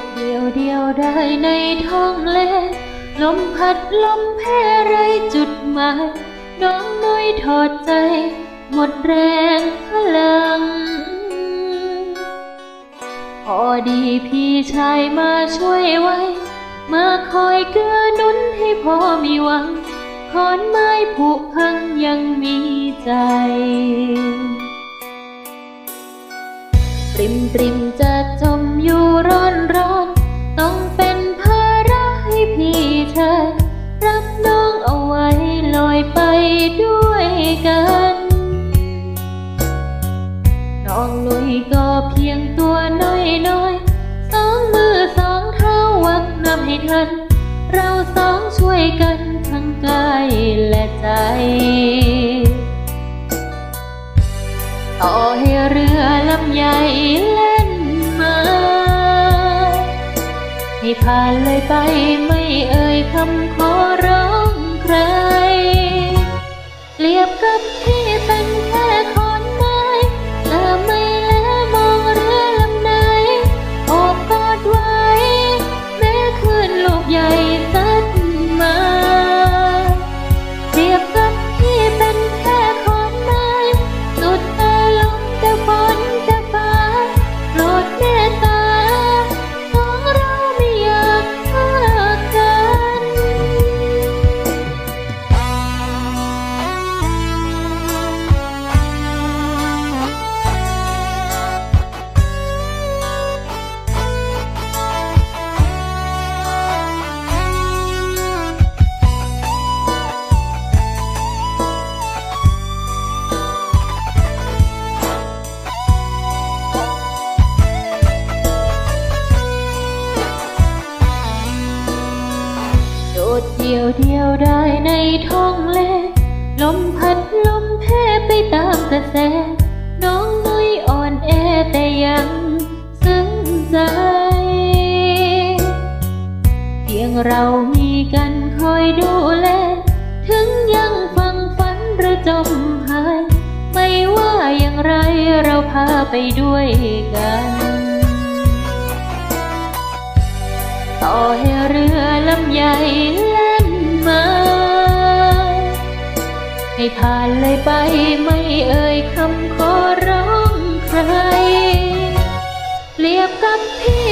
ดเดียวเดียวได้ในท้องเล่ลมพัดลมแพ้ไรจุดหมายน้องน้อยถอดใจ หมดแรงพลัง พอดีพี่ชายมาช่วยไว้ มาคอยเกื้อหนุนให้พอมีหวังขอนไม้ผุพังยังมีใจปริมปริมจะจมอยู่ น้องลุยก็เพียงตัวน้อยน้อยๆสองมือสองเท้าวักนำให้ทัน เราสองช่วยกันทั้งกายและใจ ต่อให้เรือลำใหญ่เล่นมาให้ผ่านเลยไปไม่เอ่ยคำขอร้องใครเปรียบกับที่เป็ เดียวเดียวได้ในท้องเลลมพัดลมแพ้ไปตามกระแส น้องนุ้ยอ่อนแอแต่ยังซึ้งใจ เพียงเรามีกันคอยดูแล ถึงยังฟังฝันหรือจมหาย ไม่ว่าอย่างไรเราพาไปด้วยกัน ต่อให้เรือลำใหญ่ ให้ผ่านเลยไปไม่เอ่ยคำขอร้องใครเปรียบกับพี่